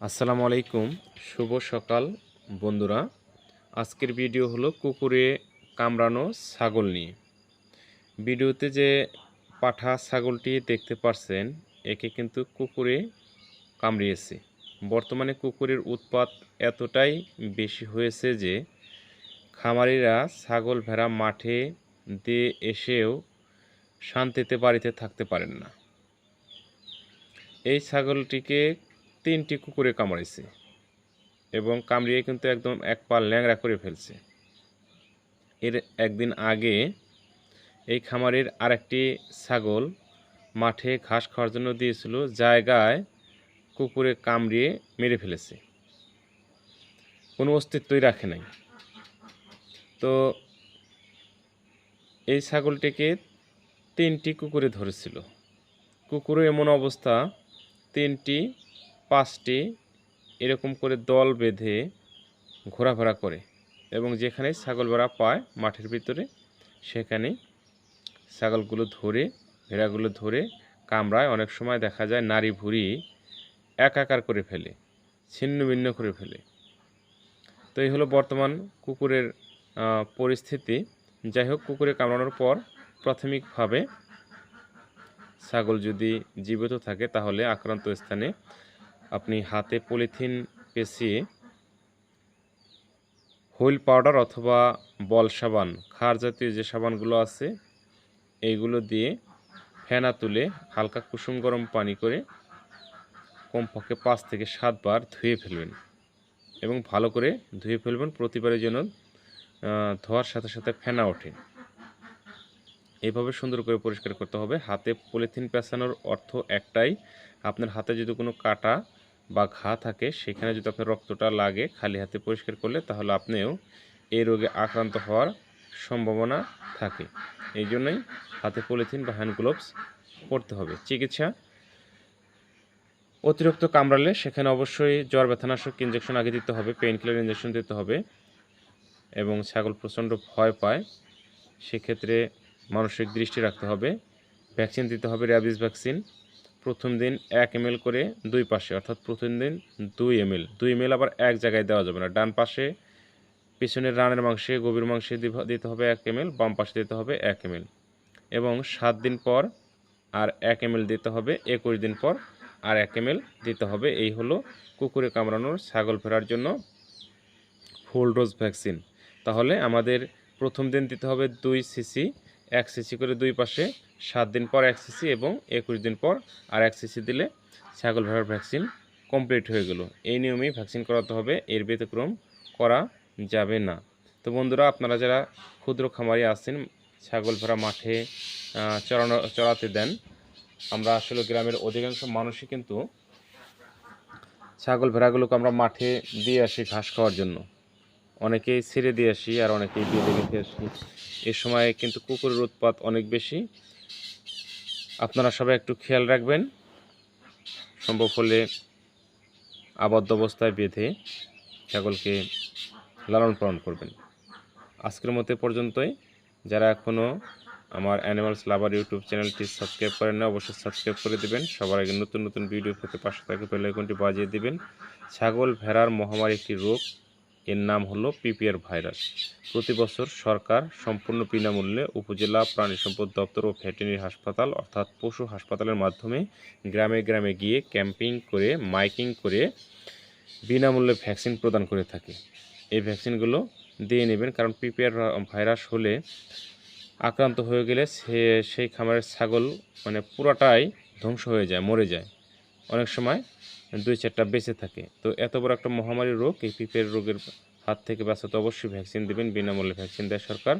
আসসালামু আলাইকুম, শুভ সকাল বন্ধুরা। আজকের ভিডিও হলো কুকুরে কামড়ানো ছাগল নিয়ে। ভিডিওতে যে পাঠা ছাগলটি দেখতে পারছেন, একে কিন্তু কুকুরে কামড়িয়েছে। বর্তমানে কুকুরের উৎপাত এতটাই বেশি হয়েছে যে, খামারিরা ছাগল ভেড়া মাঠে দিয়ে এসেও শান্তিতে বাড়িতে থাকতে পারেন না। এই ছাগলটিকে তিনটি কুকুরে কামড়েছে এবং কামড়িয়ে কিন্তু একদম এক পা ল্যাংড়া করে ফেলছে। এর একদিন আগে এই খামারের আরেকটি ছাগল মাঠে ঘাস খাওয়ার জন্য দিয়েছিল, জায়গায় কুকুরে কামড়িয়ে মেরে ফেলেছে। কোনো অস্তিত্বই রাখে নাই। তো এই ছাগলটিকে তিনটি কুকুরে ধরেছিল। কুকুরও এমন অবস্থা, তিনটি পাঁচটি এরকম করে দল বেঁধে ঘোরাফেরা করে এবং যেখানে ছাগল ভেড়া পায় মাঠের ভিতরে, সেখানে ছাগলগুলো ধরে, ভেড়াগুলো ধরে কামড়ায়। অনেক সময় দেখা যায় নারী ভুঁড়ি একাকার করে ফেলে, ছিন্ন ভিন্ন করে ফেলে। তো এই হলো বর্তমান কুকুরের পরিস্থিতি। যাই হোক, কুকুরে কামড়ানোর পর প্রাথমিকভাবে ছাগল যদি জীবিত থাকে, তাহলে আক্রান্ত স্থানে আপনি হাতে পলিথিন পেঁচিয়ে হুইল পাউডার অথবা বল সাবান খার জাতীয় যে সাবানগুলো আছে, এইগুলো দিয়ে ফেনা তুলে হালকা কুসুম গরম পানি করে কমপক্ষে পাঁচ থেকে সাতবার ধুয়ে ফেলবেন এবং ভালো করে ধুয়ে ফেলবেন। প্রতিবারের যেন ধোয়ার সাথে সাথে ফেনা ওঠে। এভাবে সুন্দর করে পরিষ্কার করতে হবে। হাতে পলিথিন পেঁচানোর অর্থ একটাই, আপনার হাতে যদি কোনো কাটা বা ঘা থাকে, সেখানে যদি আপনার রক্তটা লাগে খালি হাতে পরিষ্কার করলে, তাহলে আপনিও এই রোগে আক্রান্ত হওয়ার সম্ভাবনা থাকে। এই জন্যই হাতে পলিথিন বা হ্যান্ড গ্লোভস পরতে হবে। চিকিৎসা অতিরিক্ত কামড়ালে সেখানে অবশ্যই জ্বর, ব্যথানাশক ইঞ্জেকশন আগে দিতে হবে পেইন কিলার ইঞ্জেকশন দিতে হবে এবং ছাগল প্রচণ্ড ভয় পায়, সেক্ষেত্রে মানসিক দৃষ্টি রাখতে হবে। ভ্যাকসিন দিতে হবে র্যাবিস ভ্যাকসিন প্রথম দিন এক এম করে দুই পাশে, অর্থাৎ প্রথম দিন দুই এম এল। দুই এম আবার এক জায়গায় দেওয়া যাবে না। ডান পাশে পিছনের রানের মাংসে, গভীর মাংসে দিতে হবে এক এম বাম পাশে দিতে হবে এক এম এবং সাত দিন পর আর এক এম দিতে হবে, একুশ দিন পর আর এক এম দিতে হবে। এই হলো কুকুরে কামড়ানোর ছাগল ফেরার জন্য ফুল ডোজ ভ্যাকসিন। তাহলে আমাদের প্রথম দিন দিতে হবে দুই সিসি এক সিসি করে দুই পাশে, সাত দিন পর এক সিসি এবং একুশ দিন পর আর এক সিসি দিলে ছাগল ভেড়ার ভ্যাকসিন কমপ্লিট হয়ে গেল। এই নিয়মেই ভ্যাকসিন করাতে হবে, এর ব্যতিক্রম করা যাবে না। তো বন্ধুরা, আপনারা যারা ক্ষুদ্র খামারি আছেন, ছাগল ভেড়া মাঠে চড়ানো, চড়াতে দেন, আমরা আসলে গ্রামের অধিকাংশ মানুষই কিন্তু ছাগল ভেড়াগুলোকে আমরা মাঠে দিয়ে আসি ঘাস খাওয়ার জন্য। অনেকেই ছেড়ে দিয়ে আসি আর অনেকেই বেঁধে রেখে আসি। এ সময় কিন্তু কুকুরের উৎপাত অনেক বেশি। আপনারা সবাই একটু খেয়াল রাখবেন। সম্ভব হলে আবদ্ধ অবস্থায় বেঁধে ছাগলকে লালন পালন করবেন। আজকের মতো পর্যন্তই। যারা এখনও আমার অ্যানিমালস লাভার ইউটিউব চ্যানেলটি সাবস্ক্রাইব করেন না অবশ্যই সাবস্ক্রাইব করে দেবেন। সবার আগে নতুন নতুন ভিডিও পেতে পাশে থাকে বেল আইকনটি বাজিয়ে দেবেন। ছাগল ভেড়ার মহামারী একটি রোগ। এর নাম হলো পিপিআর ভাইরাস। প্রতি বছর সরকার সম্পূর্ণ বিনামূল্যে উপজেলা প্রাণী সম্পদ দপ্তর ও ভেটেরিনারি হাসপাতাল অর্থাৎ পশু হাসপাতালের মাধ্যমে গ্রামে গ্রামে গিয়ে ক্যাম্পিং করে, মাইকিং করে বিনামূল্যে ভ্যাকসিন প্রদান করে থাকে। এই ভ্যাকসিনগুলো দিয়ে নেবেন কারণ পিপিআর ভাইরাস হলে আক্রান্ত হয়ে গেলে সে, সেই খামারের ছাগল মানে পুরোটাই ধ্বংস হয়ে যায়, মরে যায়। অনেক সময় দুই চারটা বেঁচে থাকে। তো এত বড় একটা মহামারী রোগ, এই পিপের রোগের হাত থেকে বাঁচাতে অবশ্যই ভ্যাকসিন দেবেন। বিনামূল্যে ভ্যাকসিন দেয় সরকার।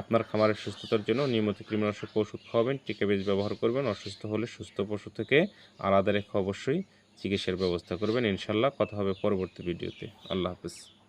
আপনার খামারের সুস্থতার জন্য নিয়মিত কৃমিনাশক ওষুধ খাওয়াবেন, টিকা বেজ ব্যবহার করবেন, অসুস্থ হলে সুস্থ পশু থেকে আলাদা রেখে অবশ্যই চিকিৎসার ব্যবস্থা করবেন। ইনশাল্লাহ কথা হবে পরবর্তী ভিডিওতে। আল্লাহ হাফিজ।